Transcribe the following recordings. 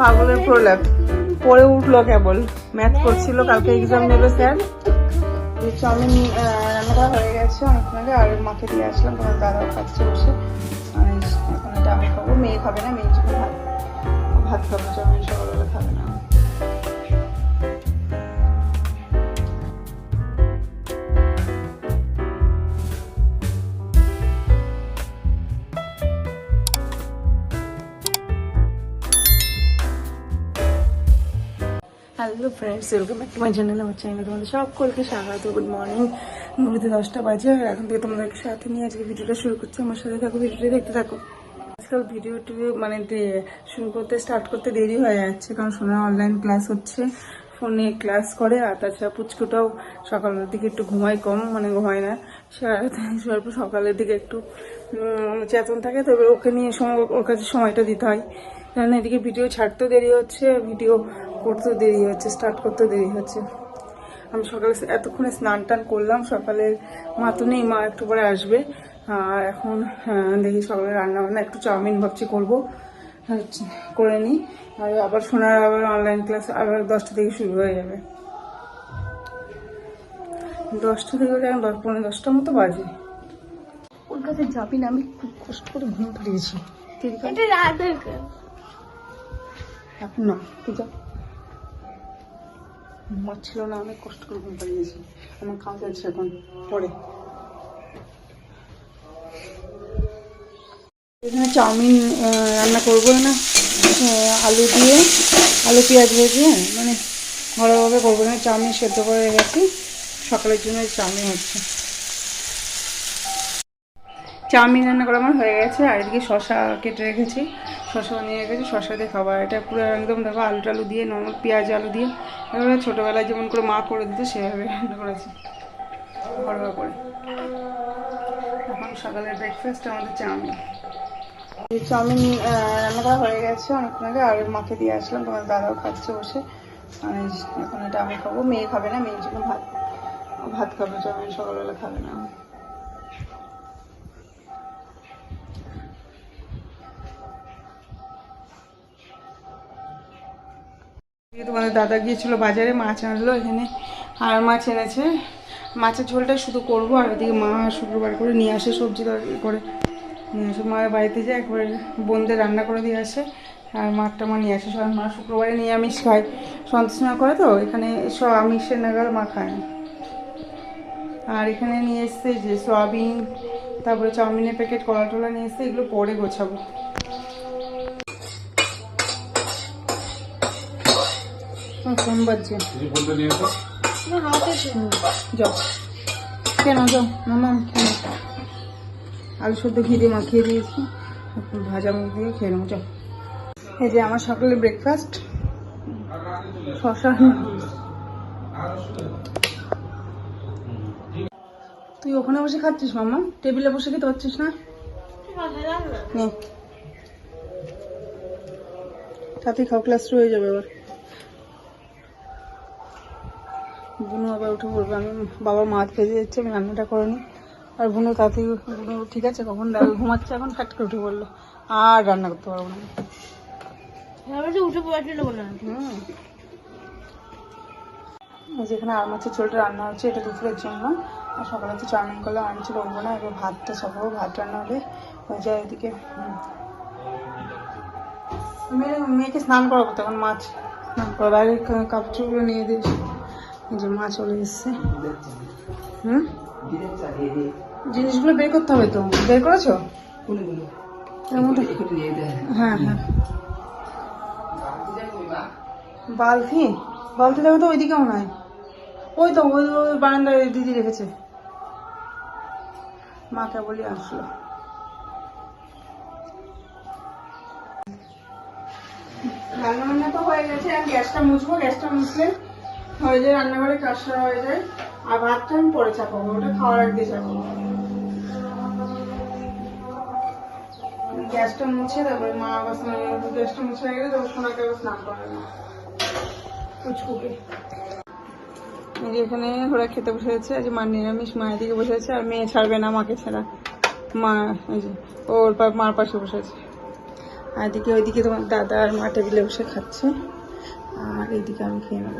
পাগলের প্রলাপ। পড়ে উঠল কেবল। ম্যাথ করছিল, কালকে এক্সাম নেবে স্যার। চাউমিন রান্না করা হয়ে গেছে অনেকক্ষণ আগে আর মাকে দিয়ে আসলাম, তোমার দাদাও খাচ্ছে বসে। এখন এটা আমি খাব। মেয়ে খাবে না মেয়ে ভাত। ভাত খাব চাউমিন সকালবেলা খাবে না। Friends welcome back to my channel আমার চ্যানেলে তোমাদের সকলকে স্বাগত। গুড মর্নিং ঘুরতে দশটা বাজে আর এখন থেকে তোমাদেরকে সাথে নিয়ে আজকে ভিডিওটা শুরু করছি। আমার সাথে থাকো, ভিডিওটা দেখতে থাকো। আজকাল ভিডিওটি মানে শুরু করতে স্টার্ট করতে দেরি হয়ে যাচ্ছে কারণ শোনা অনলাইন ক্লাস হচ্ছে। ফোনে ক্লাস করে আর তাছাড়া পুচকুটাও সকালের দিকে একটু ঘুমায় কম মানে ঘুমায় না। স্বল্প সকালের দিকে একটু চেতন থাকে, তবে ওকে নিয়ে সময়, ওর কাছে সময়টা দিতে হয়। কারণ এদিকে ভিডিও ছাড়তেও দেরি হচ্ছে ভিডিও করতেও দেরি হচ্ছে স্টার্ট করতেও দেরি হচ্ছে। আমি সকালে এতক্ষণে স্নান টান করলাম সকালে মা তো নেই মা একটু পরে আসবে। আর এখন আহ, দেখি সকালে রান্না বান্না একটু চাউমিন ভাবছি করব। করে নিই। আর আবার শোনার আবার অনলাইন ক্লাস আবার দশটা থেকে শুরু হয়ে যাবে। দশটা থেকে এখন দশ পনেরো দশটার মতো বাজে। ওর কাছে যাবি না আমি খুব কষ্ট করে ঘুম পাড়িয়েছি ঠিক আছে। এখন না তুই যা। ঘুমার ছিল না, অনেক কষ্ট করে ঘুম পাড়িয়েছি আমার কাজ আছে এখন, পরে। এখানে চাউমিন রান্না করব না। আলু দিয়ে, আলু পেঁয়াজ ভেজে মানে ঘরোয়াভাবে করব না, চাউমিন সেদ্ধ করে রেখেছি। সকালের জন্য চাউমিন হচ্ছে। চাউমিন রান্না করা আমার হয়ে গেছে, আর এদিকে শশা কেটে রেখেছি। শশা বানিয়ে রেখেছি, শশা দিয়ে খাবার। এটা পুরো একদম দেখো আলু টালু দিয়ে নর্মাল পেঁয়াজ আলু দিয়ে এভাবে ছোটোবেলায় যেমন করে মা করে দিত, সেভাবে রান্না করেছি। ঘরোয়া করে। এখন সকালের ব্রেকফাস্ট আমাদের চাউমিন। চাউমিন রান্না করা হয়ে গেছে অনেকক্ষণ আগে আর মাকে দিয়ে আসলাম, তোমার দাদাও খাচ্ছে বসে। যে, এখন এটা আমি খাব। মেয়ে খাবে না, মেয়ের জন্য ভাত। ভাত খাবে, চাউমিন সকালবেলা খাবে না। তোমাদের দাদা গিয়েছিল বাজারে, মাছ আনলো এখানে, আর মাছ এনেছে। মাছের ঝোলটা শুধু করব, আর ওদিকে মা শুক্রবার করে নিয়ে আসে সবজি তরকারি করে। নিয়ে আসে মায়ের বাড়িতে যায়, একবারে বোনদের রান্না করে দিয়ে আসে, আর মাঠটা মা নিয়ে আসে। সব মা শুক্রবারে নিরামিষ খায়। সন্তোষ না করে তো, এখানে সব আমিষের নাগাল মা খায়। আর এখানে নিয়ে এসছে যে সয়াবিন, তারপরে চাউমিনের প্যাকেট, কলা টলা নিয়ে এসছে, এগুলো পরে গোছাবো। বাজছে। আমার যাও। কেন যাও? মামা কেন? আলু সদ্য ঘি দিয়ে মাখিয়ে দিয়েছি। ভাজা মুখ দিয়ে খেয়ে নেব যাও। এই যে আমার সকালে ব্রেকফাস্ট শশা তুই ওখানে বসে খাচ্ছিস মামা? টেবিলে বসে খেতে পারছিস না? তাতে খাও ক্লাস শুরু হয়ে যাবে এবার। বুনু আবার উঠে পড়বে আমি বাবা মাছ ভেজে যাচ্ছে আমি রান্নাটা করে নিই। আর বুনু তাতে বুনু ঠিক আছে কখন ঘুমাচ্ছে এখন ফ্যাট করে উঠে পড়ল আর রান্না করতে পারব না। তো উঠে পড়াচ্ছিল না হুম। এই যে আর মাছের ঝোলটা রান্না হচ্ছে এটা দুপুরের জন্য। আর সকালে তো চাউমিন করলাম আমি করব না এবার ভাতটা সকালে ভাত রান্না হলে হয়ে যায় এদিকে মেয়ে মেয়েকে স্নান করাবো তখন মাছ? স্নান করা বাইরে কাপড়গুলো নিয়ে এই যে মা চলে এসছে। হুম? জিনিসগুলো বের করতে হবে তো। বের করেছ? হ্যাঁ হ্যাঁ। বালতি? বালতি দেখো তো ওইদিকে মনে হয় ওই তো ওই বারান্দায় দিদি রেখেছে। মাকে বলি আসলো। রান্না বান্না তো হয়ে গেছে আমি গ্যাসটা মুছবো গ্যাসটা মুছলে হয়ে যায় রান্নাঘরে কাজটা হয়ে যায়, আর ভাতটা আমি পরে চাপাবো ওটা খাওয়ার আগে চাপাবো গ্যাসটা মুছে, তারপরে মা আবার স্নান, গ্যাসটা মুছে গেলে তারপর সোনাকে আবার স্নান করে না। যে এখানে ওরা খেতে বসে আছে আজ মা নিরামিষ, মায়ের দিকে বসে আছে, আর মেয়ে ছাড়বে না মাকে ছাড়া। মা, এই যে, ওর মার পাশে বসে আছে। আর এদিকে ওইদিকে তোমার দাদা আর মা টেবিলে বসে খাচ্ছে, আর এইদিকে আমি খেয়ে নেব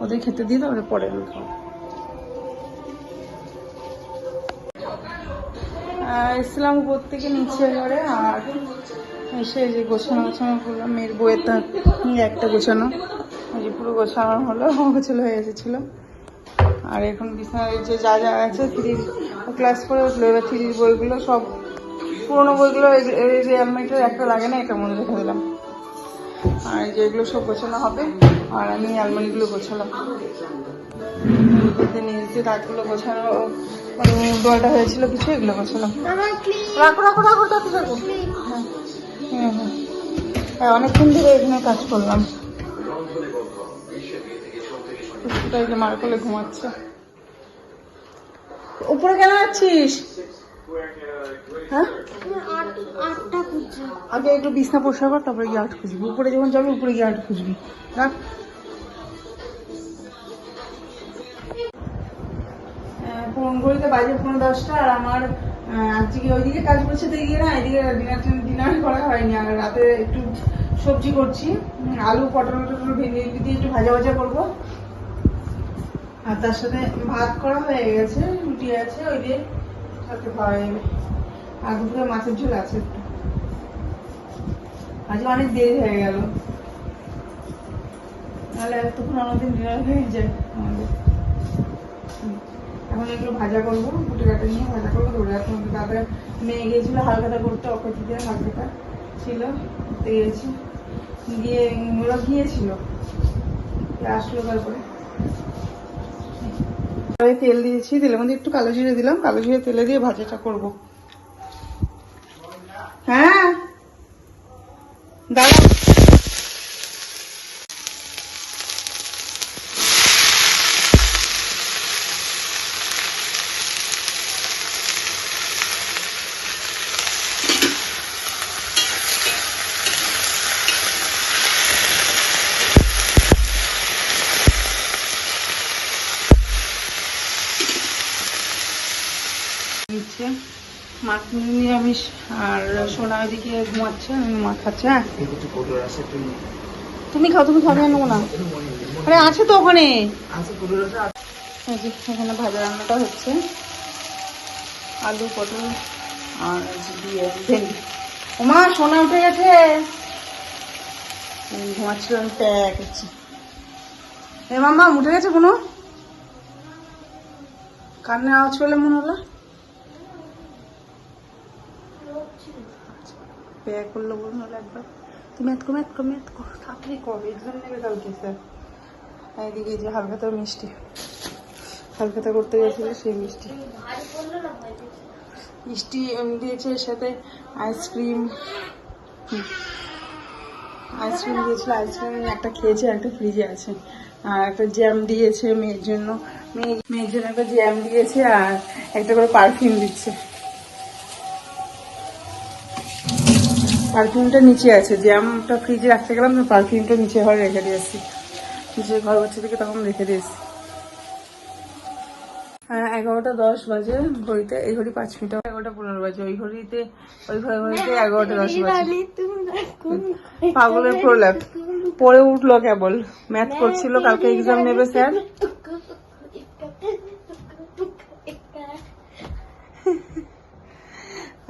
ওদের খেতে দিয়ে তারপরে পরে আমি খাব। আর এসলাম উপর থেকে নিচে ঘরে আর এসে যে গোছানো গোছানো করলাম মেয়ের বইয়ের তো একটা গোছানো। যে পুরো গোছানো হলো, গোছালো হয়ে এসেছিল। আর এখন বিছানার যে যা যা আছে থ্রির ক্লাস করে উঠল। এবার থ্রির বইগুলো সব পুরোনো বইগুলো এই- যে একটা লাগে না এটার মধ্যে রেখে দিলাম। আর যেগুলো সব গোছানো হবে। আর আমি আলমারিগুলো গোছালাম। দাঁতগুলো গোছানো মানে দোয়াটা হয়েছিল কিছু এগুলো গোছালাম। রাখো রাখো রাখো রাখো রাখো। হ্যাঁ হ্যাঁ। অনেকক্ষণ ধরে এখানে কাজ করলাম। মার কোলে ঘুমাচ্ছে। উপরে কেন আছিস আগে একটু বিছনা পরিষ্কার কর তারপরে গিয়ে আট খুঁজবি। উপরে যখন যাবি উপরে গিয়ে আট খুঁজবি। বাজে পনেরো দশটা আর আমার আজকে ওইদিকে কাজ করছে তো গিয়ে না এদিকে ডিনার ডিনার করা হয়নি আর রাতে একটু সবজি করছি। আলু পটল টটল ভেঙে দিয়ে একটু ভাজা ভাজা করব। আর তার সাথে ভাত করা হয়ে গেছে রুটি আছে ওই দিয়ে খাওয়া যাবে মাছের ঝোল আছে একটু। আজ অনেক দেরি হয়ে গেল। তাহলে এতক্ষণ অনেকদিন ডিনার হয়ে যায় আমাদের। এখন এগুলো ভাজা করব কুটে কাটে নিয়ে ভাজা করব দৌড়ে এখন দাদা মেয়ে গিয়েছিল, হালখাতা করতে অক্ষতিতে হালখাতা ছিল, করতে গিয়েছি। গিয়ে ওরা গিয়েছিল। দিয়ে আসলো তারপরে। কড়াইয়ে তেল দিয়েছি, তেলের মধ্যে একটু কালো জিরে দিলাম, কালো জিরে তেলে দিয়ে ভাজাটা করব। হ্যাঁ? দাঁড়া নিরামিষ আর আমি খাচ্ছে হ্যাঁ? তুমি খাও, তুমি খাবে না। আরে, আছে তো ওখানে। এখানে ভাজা রান্নাটা হচ্ছে। আলু, পটল, আর ওমা, সোনা উঠে গেছে। আমি ঘুমাচ্ছিল, আমি প্যাক এ মামা উঠে গেছে কোনো? কান্নার আওয়াজ করলে মনে হলো? পেয়া করল বলুন একবার। তুমি এত কমে এত কমে এত করো তাড়াতাড়ি করো এক্সাম নেবে কালকে, স্যার। এদিকে যে হালখাতা মিষ্টি। হালখাতা করতে গেছিল, সেই মিষ্টি। মিষ্টি দিয়েছে এর সাথে আইসক্রিম। আইসক্রিম দিয়েছিল, আইসক্রিম একটা খেয়েছে একটা ফ্রিজে আছে। আর একটা জ্যাম দিয়েছে মেয়ের জন্য। মেয়ে মেয়ের জন্য একটা জ্যাম দিয়েছে, আর একটা করে পারফিউম দিচ্ছে। পারফিউমটা নিচে আছে যে জ্যামটা ফ্রিজে রাখতে গেলাম তো পারফিউমটা নিচে ঘরে রেখে দিয়েছি নিচে ঘর বাচ্চা থেকে তখন রেখে দিয়েছি হ্যাঁ এগারোটা দশ বাজে ঘড়িতে এই ঘড়ি পাঁচ মিনিট এগারোটা পনেরো বাজে ওই ঘড়িতে ওই ঘড়ি ঘড়িতে এগারোটা দশ বাজে না পাগলের প্রলাপ পরে উঠল কেবল ম্যাথ করছিল কালকে এক্সাম নেবে স্যার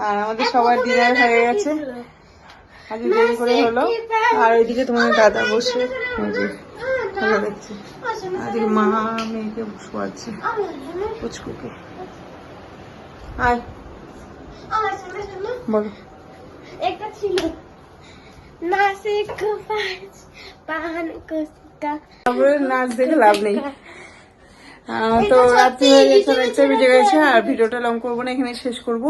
আর আমাদের সবার ডিনার হয়ে গেছে আজ দেরি করে হলো আর ওইদিকে তোমার দাদা বসে। দেখছে। মা মেয়েকে শোয়াচ্ছে। পুচকুকে। আয়। আমার শোনো, শোনো। বলো। একটা ছিল। নাসিক পাঁচ পান তারপরে নাচ দেখে লাভ নেই। তো রাত্রি হয়ে গেছে অনেকটা বেজে গেছে আর ভিডিওটা লং করব না এখানে শেষ করব।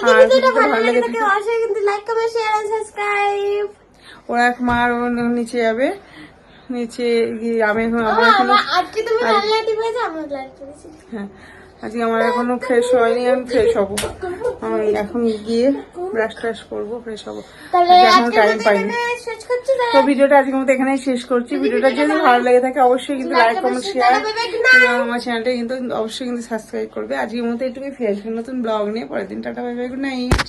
আর ভিডিওটা ভালো লাগে থাকে থাকে- অবশ্যই কিন্তু like comment share and subscribe ওরা এক মা নিচে যাবে। নিচে গিয়ে আমি এখন আমার এখনও আজকে তুমি লাইট দিবে যে আমার লাইট করেছি হ্যাঁ আজকে আমার এখনও ফ্রেশ হয়নি আমি ফ্রেশ হব। এখন গিয়ে ব্রাশ ট্রাশ করব ফ্রেশ হব। এখনও টাইম পাইনি। এখানে শেষ করছি তো ভিডিওটা আজকের মতো এখানেই শেষ করছি। ভিডিওটা যদি ভালো লেগে থাকে অবশ্যই কিন্তু লাইক কমেন্ট শেয়ার আমার চ্যানেলটা কিন্তু অবশ্যই কিন্তু সাবস্ক্রাইব করবে। আজকের মতো একটু ফের নতুন ব্লগ নিয়ে। পরের দিন tata bye bye good night